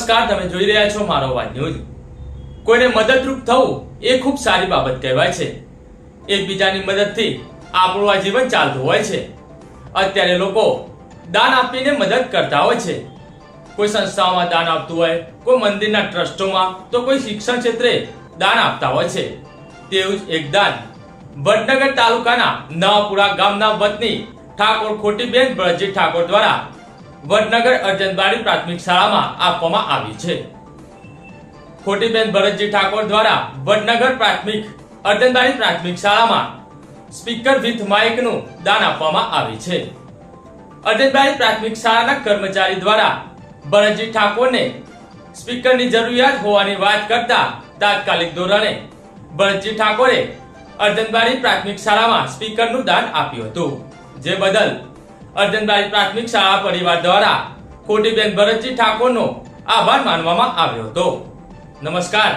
નમસ્કાર, તમે જોઈ રહ્યા છો મારો વાત ન્યૂઝ. કોઈને મદદરૂપ થવું એ ખૂબ સારી બાબત કહેવાય છે. એકબીજાની મદદથી આપણું આ જીવન ચાલતું હોય છે. અત્યારે લોકો દાન આપીને મદદ કરતા હોય છે. કોઈ સંસ્થાઓમાં દાન આપતું હોય, કોઈ મંદિરના ટ્રસ્ટોમાં, તો કોઈ શિક્ષણ ક્ષેત્રે દાન આપતા હોય છે. તેવું જ એક દાન વડનગર તાલુકાના નવાપુરા ગામના વતની ઠાકોર ખોટીબેન બળજી ઠાકોર દ્વારા વડનગર અર્જનબારી પ્રાથમિક શાળામાં આપવામાં આવી છે. ખોટીબેન ભરતજી ઠાકોર દ્વારા વડનગર પ્રાથમિક અર્જનબારી પ્રાથમિક શાળામાં સ્પીકર વિથ માઇકનું દાન આપવામાં આવી છે. અર્જનબારી પ્રાથમિક શાળાના કર્મચારી દ્વારા ભરતજી ઠાકોરને સ્પીકરની જરૂરિયાત હોવાની વાત કરતા તાત્કાલિક ધોરણે ભરતજી ઠાકોરે અર્જનબારી પ્રાથમિક શાળામાં સ્પીકરનું દાન આપ્યું હતું. જે બદલ અર્જનબારી પ્રાથમિક શાળા પરિવાર દ્વારા ખોટીબેન ભરતજી ઠાકોરનો આભાર માનવામાં આવ્યો હતો. નમસ્કાર.